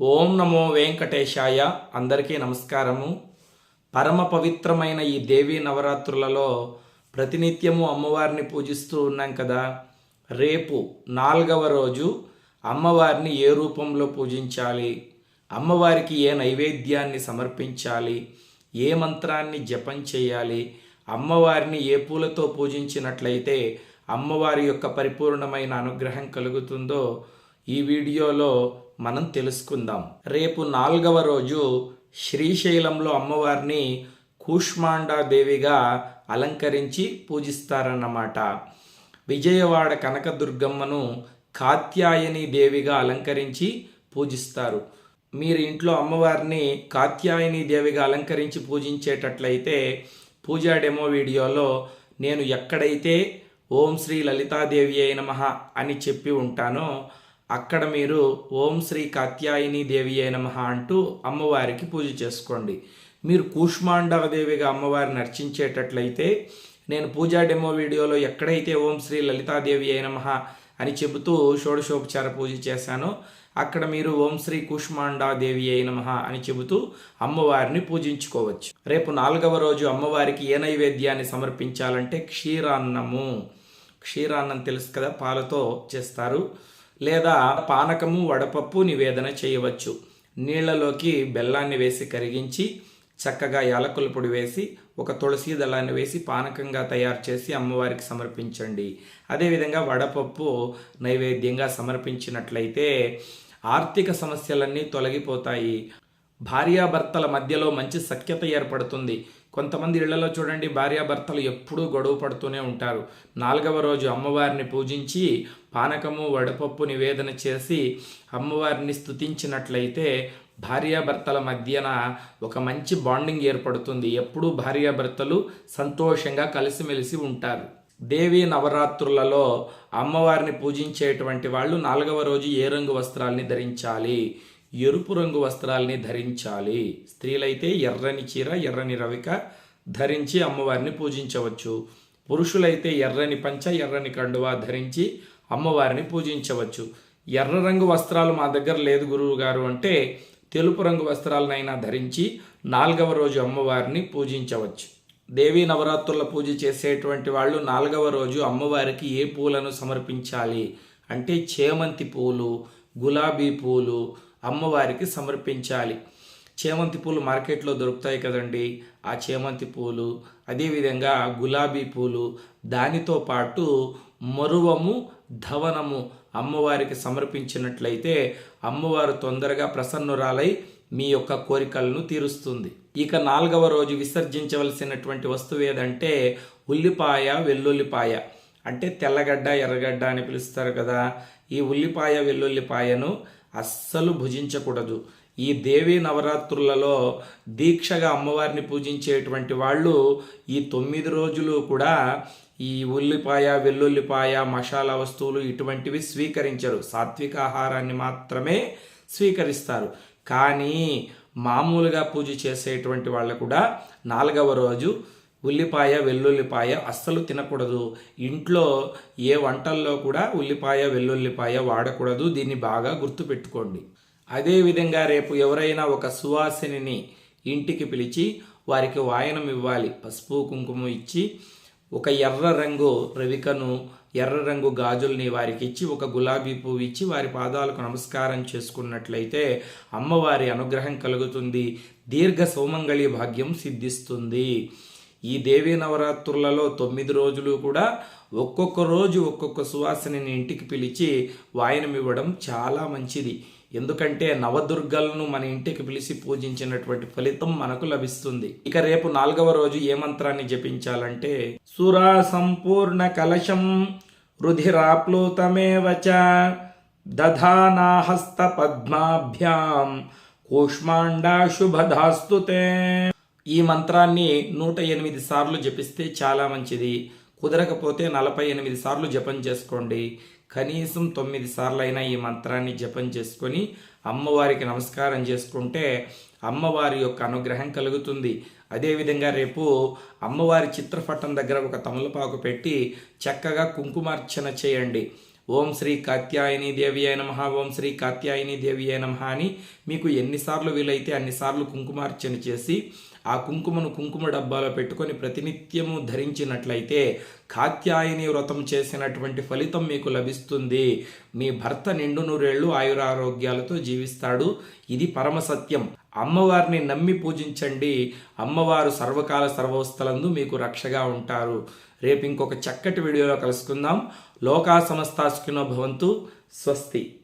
ఓం నమో వెంకటేశాయ. అందరికీ నమస్కారము. పరమ పవిత్రమైన ఈ దేవీ నవరాత్రులలో ప్రతినిత్యము అమ్మవారిని పూజిస్తూ ఉన్నాం కదా. రేపు నాలుగవ రోజు అమ్మవారిని ఏ రూపంలో పూజించాలి? అమ్మవారికి ఏ నైవేద్యాన్ని సమర్పించాలి? ఏ మంత్రాన్ని జపం చేయాలి? అమ్మవారిని ఏ పూలతో పూజించినట్లయితే అమ్మవారి యొక్క పరిపూర్ణమైన అనుగ్రహం కలుగుతుందో ఈ వీడియోలో మనం తెలుసుకుందాం. రేపు నాలుగవ రోజు శ్రీశైలంలో అమ్మవారిని కూష్మాండాదేవిగా అలంకరించి పూజిస్తారన్నమాట. విజయవాడ కనకదుర్గమ్మను కాత్యాయని దేవిగా అలంకరించి పూజిస్తారు. మీరు ఇంట్లో అమ్మవారిని కాత్యాయని దేవిగా అలంకరించి పూజించేటట్లయితే పూజా డెమో వీడియోలో నేను ఎక్కడైతే ఓం శ్రీ లలితాదేవి అయి మహా అని చెప్పి ఉంటానో అక్కడ మీరు ఓం శ్రీ కాత్యాయని దేవి అయి నమః అంటూ అమ్మవారికి పూజ చేసుకోండి. మీరు కూష్మాండవదేవిగా అమ్మవారిని అర్చించేటట్లయితే నేను పూజా డెమో వీడియోలో ఎక్కడైతే ఓం శ్రీ లలితాదేవి అయిన అని చెబుతూ షోడశోపచార పూజ చేశానో అక్కడ మీరు ఓం శ్రీ కుష్మాండాదేవి అయి నమః అని చెబుతూ అమ్మవారిని పూజించుకోవచ్చు. రేపు నాలుగవ రోజు అమ్మవారికి ఏ నైవేద్యాన్ని సమర్పించాలంటే క్షీరాన్నము. క్షీరాన్నం తెలుసు కదా పాలతో చేస్తారు. లేదా పానకము వడపప్పు నివేదన చేయవచ్చు. నీళ్ళలోకి బెల్లాన్ని వేసి కరిగించి చక్కగా యాలకుల పొడి వేసి ఒక తులసి దళాన్ని వేసి పానకంగా తయారు చేసి అమ్మవారికి సమర్పించండి. అదేవిధంగా వడపప్పు నైవేద్యంగా సమర్పించినట్లయితే ఆర్థిక సమస్యలన్నీ తొలగిపోతాయి. భార్యాభర్తల మధ్యలో మంచి సఖ్యత ఏర్పడుతుంది. కొంతమంది ఇళ్ళలో చూడండి భార్యాభర్తలు ఎప్పుడూ గొడవ పడుతూనే ఉంటారు. నాలుగవ రోజు అమ్మవారిని పూజించి పానకము వడపప్పు నివేదన చేసి అమ్మవారిని స్థుతించినట్లయితే భార్యాభర్తల మధ్యన ఒక మంచి బాండింగ్ ఏర్పడుతుంది. ఎప్పుడూ భార్యాభర్తలు సంతోషంగా కలిసిమెలిసి ఉంటారు. దేవీ నవరాత్రులలో అమ్మవారిని పూజించేటువంటి వాళ్ళు నాలుగవ రోజు ఏ రంగు వస్త్రాల్ని ధరించాలి? ఎరుపు రంగు వస్త్రాల్ని ధరించాలి. స్త్రీలైతే ఎర్రని చీర ఎర్రని రవిక ధరించి అమ్మవారిని పూజించవచ్చు. పురుషులైతే ఎర్రని పంచ ఎర్రని కండువా ధరించి అమ్మవారిని పూజించవచ్చు. ఎర్ర రంగు వస్త్రాలు మా దగ్గర లేదు గురువు గారు అంటే తెలుపు రంగు వస్త్రాలనైనా ధరించి నాలుగవ రోజు అమ్మవారిని పూజించవచ్చు. దేవీ నవరాత్రుల పూజ చేసేటువంటి వాళ్ళు నాలుగవ రోజు అమ్మవారికి ఏ పూలను సమర్పించాలి? అంటే చేమంతి పూలు గులాబీ పూలు అమ్మవారికి సమర్పించాలి. చేమంతి పూలు మార్కెట్లో దొరుకుతాయి కదండి. ఆ చేమంతి పూలు అదేవిధంగా గులాబీ పూలు దానితో పాటు మరువము ధవనము అమ్మవారికి సమర్పించినట్లయితే అమ్మవారు తొందరగా ప్రసన్నురాలై మీ యొక్క కోరికలను తీరుస్తుంది. ఇక నాలుగవ రోజు విసర్జించవలసినటువంటి వస్తువు ఏదంటే ఉల్లిపాయ వెల్లుల్లిపాయ. అంటే తెల్లగడ్డ ఎర్రగడ్డ అని పిలుస్తారు కదా. ఈ ఉల్లిపాయ వెల్లుల్లిపాయను అస్సలు భుజించకూడదు. ఈ దేవీ నవరాత్రులలో దీక్షగా అమ్మవారిని పూజించేటువంటి వాళ్ళు ఈ తొమ్మిది రోజులు కూడా ఈ ఉల్లిపాయ వెల్లుల్లిపాయ మసాలా వస్తువులు ఇటువంటివి స్వీకరించరు. సాత్విక ఆహారాన్ని మాత్రమే స్వీకరిస్తారు. కానీ మామూలుగా పూజ చేసేటువంటి వాళ్ళు కూడా నాలుగవ రోజు ఉల్లిపాయ వెల్లుల్లిపాయ అస్సలు తినకూడదు. ఇంట్లో ఏ వంటల్లో కూడా ఉల్లిపాయ వెల్లుల్లిపాయ వాడకూడదు. దీన్ని బాగా గుర్తుపెట్టుకోండి. అదేవిధంగా రేపు ఎవరైనా ఒక సువాసిని ఇంటికి పిలిచి వారికి వాయనం ఇవ్వాలి. పసుపు కుంకుమ ఇచ్చి ఒక ఎర్ర రంగు రవికను ఎర్ర రంగు గాజుల్ని వారికి ఇచ్చి ఒక గులాబీ పువ్వు ఇచ్చి వారి పాదాలకు నమస్కారం చేసుకున్నట్లయితే అమ్మవారి అనుగ్రహం కలుగుతుంది. దీర్ఘ సౌమంగళి భాగ్యం సిద్ధిస్తుంది. ఈ దేవీ నవరాత్రులలో తొమ్మిది రోజులు కూడా ఒక్కొక్క రోజు ఒక్కొక్క సువాసనని ఇంటికి పిలిచి వాయనమివ్వడం చాలా మంచిది. ఎందుకంటే నవదుర్గలను మన ఇంటికి పిలిచి పూజించినటువంటి ఫలితం మనకు లభిస్తుంది. ఇక రేపు నాలుగవ రోజు ఏ మంత్రాన్ని జపించాలంటే సురా సంపూర్ణ కలశం రుధిరాప్లూతమేవ దధానాహస్త పద్మాభ్యాం కూష్మాండా శుభధాస్తుతే ఈ మంత్రాన్ని నూట ఎనిమిది సార్లు జపిస్తే చాలా మంచిది. కుదరకపోతే నలభై ఎనిమిది సార్లు జపం చేసుకోండి. కనీసం తొమ్మిది సార్లు అయినా ఈ మంత్రాన్ని జపం చేసుకొని అమ్మవారికి నమస్కారం చేసుకుంటే అమ్మవారి యొక్క అనుగ్రహం కలుగుతుంది. అదేవిధంగా రేపు అమ్మవారి చిత్రపటం దగ్గర ఒక తమలపాకు పెట్టి చక్కగా కుంకుమార్చన చేయండి. ఓం శ్రీ కాత్యాయని దేవి అయిన మహా ఓం శ్రీ కాత్యాయని దేవి అయిన మహా అని మీకు ఎన్నిసార్లు వీలైతే అన్నిసార్లు కుంకుమార్చన చేసి ఆ కుంకుమను కుంకుమ డబ్బాలో పెట్టుకొని ప్రతినిత్యము ధరించినట్లయితే కాత్యాయని వ్రతం చేసినటువంటి ఫలితం మీకు లభిస్తుంది. మీ భర్త నిండు నూరేళ్ళు ఆయురారోగ్యాలతో జీవిస్తాడు. ఇది పరమ సత్యం. అమ్మవారిని నమ్మి పూజించండి. అమ్మవారు సర్వకాల సర్వవస్థలందు మీకు రక్షగా ఉంటారు. రేపు ఇంకొక చక్కటి వీడియోలో కలుసుకుందాం. లోకా సమస్తాసుకినో భవంతు. స్వస్తి.